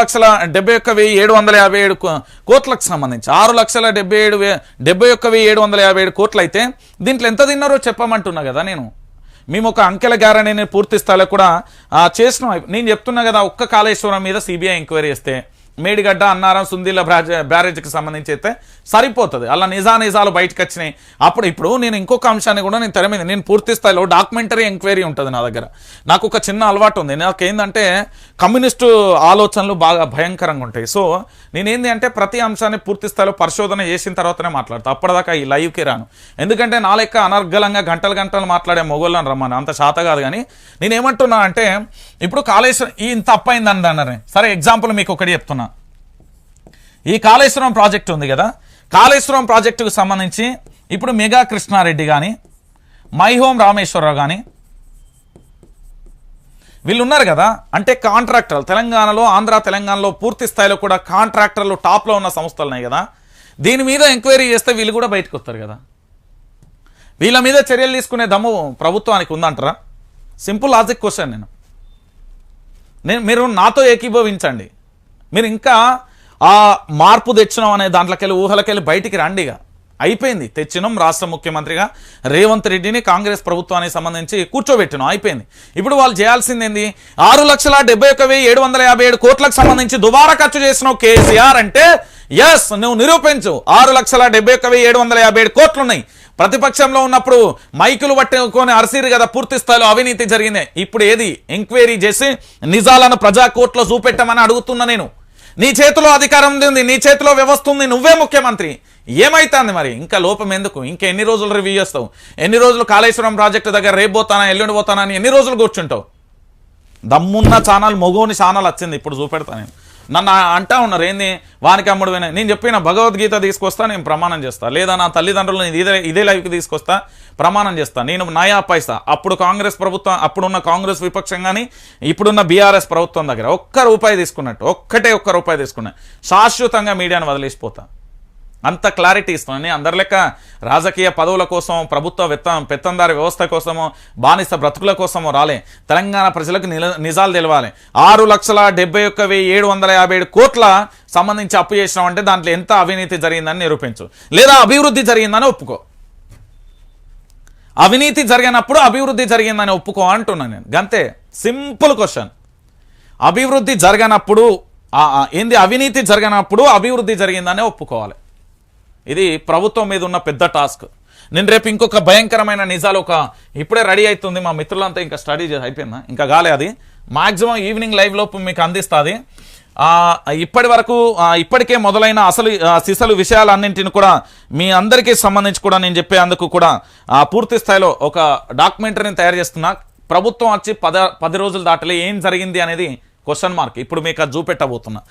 లక్షల డెబ్బై ఒక్క వెయ్యి ఏడు వందల యాభై ఏడు కోట్లకు సంబంధించి. ఆరు లక్షల డెబ్బై ఏడు వే డెబ్బై ఒక్క వెయ్యి ఏడు వందల యాభై ఏడు కోట్లు అయితే దీంట్లో ఎంత తిన్నారో చెప్పమంటున్నా కదా నేను. మేము ఒక అంకెల గ్యారంటీని పూర్తి స్థాయిలో కూడా ఆ, చేసినాం. నేను చెప్తున్నా కదా ఒక్క కాళేశ్వరం మీద సిబిఐ ఎంక్వైరీ చేస్తే మేడిగడ్డ అన్నారం సుందీల బ్రాజ బ్యారేజ్కి సంబంధించి అయితే సరిపోతుంది. అలా నిజా నిజాలు బయటకు వచ్చినాయి అప్పుడు ఇప్పుడు నేను ఇంకొక అంశాన్ని కూడా నేను తెర మీద నేను పూర్తి స్థాయిలో డాక్యుమెంటరీ ఎంక్వైరీ ఉంటుంది నా దగ్గర. నాకు ఒక చిన్న అలవాటు ఉంది. నాకు ఏంటంటే కమ్యూనిస్టు ఆలోచనలు బాగా భయంకరంగా ఉంటాయి. సో నేనేంది అంటే ప్రతి అంశాన్ని పూర్తి స్థాయిలో పరిశోధన చేసిన తర్వాతనే మాట్లాడతా. అప్పటిదాకా ఈ లైవ్కి రాను. ఎందుకంటే నా లెక్క అనర్గలంగా గంటలు గంటలు మాట్లాడే మొగోళ్ళని రమ్మను. అంత శాత కాదు కానీ నేనేమంటున్నా అంటే ఇప్పుడు కాళేశ్వరం ఈ ఇంత అప్పైంది అన్నారు. సరే ఎగ్జాంపుల్ మీకు ఒకటి చెప్తున్నా. ఈ కాళేశ్వరం ప్రాజెక్ట్ ఉంది కదా? కాళేశ్వరం ప్రాజెక్టుకు సంబంధించి ఇప్పుడు మెగా కృష్ణారెడ్డి కానీ మై హోమ్ రామేశ్వరరావు కానీ వీళ్ళు ఉన్నారు కదా? అంటే కాంట్రాక్టర్లు. తెలంగాణలో ఆంధ్ర తెలంగాణలో పూర్తి స్థాయిలో కూడా కాంట్రాక్టర్లు టాప్లో ఉన్న సంస్థలు ఉన్నాయి కదా? దీని మీద ఎంక్వైరీ చేస్తే వీళ్ళు కూడా బయటకు వస్తారు కదా? వీళ్ళ మీద చర్యలు తీసుకునే దమ్ము ప్రభుత్వానికి ఉందంటారా? సింపుల్ లాజిక్ క్వశ్చన్ నేను. నేను మీరు నాతో ఏకీభవించండి. మీరు ఇంకా ఆ మార్పు తెచ్చినాం అనే దాంట్లోకెళ్ళి ఊహలకెళ్ళి బయటికి రండిగా. అయిపోయింది. తెచ్చినాం రాష్ట్ర ముఖ్యమంత్రిగా. రేవంత్ రెడ్డిని కాంగ్రెస్ ప్రభుత్వానికి సంబంధించి కూర్చోబెట్టినాం. అయిపోయింది. ఇప్పుడు వాళ్ళు చేయాల్సింది ఏంది ఆరు లక్షల డెబ్బై ఒక వెయ్యి ఏడు వందల యాభై ఏడు కోట్లకు సంబంధించి దుబారా ఖర్చు చేసినావు కేసీఆర్ అంటే ఎస్ నువ్వు నిరూపించు. ఆరు లక్షల డెబ్బై ఒక వెయ్యి ఏడు వందల యాభై ఏడు కోట్లున్నాయి. ప్రతిపక్షంలో ఉన్నప్పుడు మైకులు పట్టుకొని అరసిరు కదా పూర్తి స్థాయిలో అవినీతి జరిగింది. ఇప్పుడు ఏది? ఎంక్వైరీ చేసి నిజాలను ప్రజా కోర్టులో చూపెట్టమని అడుగుతున్నా నేను. నీ చేతిలో అధికారం ఉంది నీ చేతిలో వ్యవస్థ ఉంది నువ్వే ముఖ్యమంత్రి. ఏమైతుంది మరి? ఇంకా లోపం ఎందుకు? ఇంకా ఎన్ని రోజులు రివ్యూ చేస్తావు? ఎన్ని రోజులు కాళేశ్వరం ప్రాజెక్టు దగ్గర రేపు పోతానా ఎల్లుండి పోతానా అని ఎన్ని రోజులు కూర్చుంటావు? దమ్మున్న ఛానల్ మొగోని ఛానల్ వచ్చింది ఇప్పుడు చూపెడతా నేను. నన్ను అంటా ఉన్నారు ఏంది? వానికి అమ్ముడు నేను చెప్పిన భగవద్గీత తీసుకొస్తా నేను ప్రమాణం చేస్తా. లేదా నా తల్లిదండ్రులను ఇదే ఇదే లైఫ్కి తీసుకొస్తా ప్రమాణం చేస్తా. నేను నయా పైసా. అప్పుడు కాంగ్రెస్ ప్రభుత్వం అప్పుడున్న కాంగ్రెస్ విపక్షం కానీ ఇప్పుడున్న బీఆర్ఎస్ ప్రభుత్వం దగ్గర ఒక్క రూపాయి తీసుకున్నట్టు ఒక్కటే ఒక్క రూపాయి తీసుకున్నా శాశ్వతంగా మీడియాను వదిలేసిపోతా. అంత క్లారిటీ ఇస్తుంది అందరి లెక్క రాజకీయ పదవుల కోసం ప్రభుత్వ విత్త పెత్తందారి వ్యవస్థ కోసమో బానిస బ్రతుకుల కోసమో రాలే. తెలంగాణ ప్రజలకు నిల- నిజాలు తెలవాలి. ఆరు లక్షల డెబ్బై ఒక్క వెయ్యి ఏడు వందల యాభై ఏడు కోట్ల సంబంధించి అప్పు చేసినామంటే దాంట్లో ఎంత అవినీతి జరిగిందని నిరూపించు. లేదా అభివృద్ధి జరిగిందని ఒప్పుకో. అవినీతి జరిగినప్పుడు అభివృద్ధి జరిగిందని ఒప్పుకో అంటున్నాను నేను. గంతే. Simple question. అభివృద్ధి జరగనప్పుడు ఏంది అవినీతి జరగనప్పుడు అభివృద్ధి జరిగిందని ఒప్పుకోవాలి. ఇది ప్రభుత్వం మీద ఉన్న పెద్ద టాస్క్. నేను రేపు ఇంకొక భయంకరమైన నిజాలు ఒక ఇప్పుడే రెడీ అవుతుంది మా మిత్రులంతా ఇంకా స్టడీ చేసి అయిపోయిందా? ఇంకా కాలే అది. మాక్సిమం ఈవినింగ్ లైవ్ లోపు మీకు అందిస్తుంది. ఇప్పటి వరకు ఇప్పటికే మొదలైన అసలు సిసలు విషయాలన్నింటిని కూడా మీ అందరికీ సంబంధించి కూడా నేను చెప్పేందుకు కూడా పూర్తి స్థాయిలో ఒక డాక్యుమెంటరీని తయారు చేస్తున్నా. ప్రభుత్వం వచ్చి పద పది రోజులు దాటలే ఏం జరిగింది అనేది క్వశ్చన్ మార్క్ ఇప్పుడు మీకు అది చూపెట్టబోతున్నా.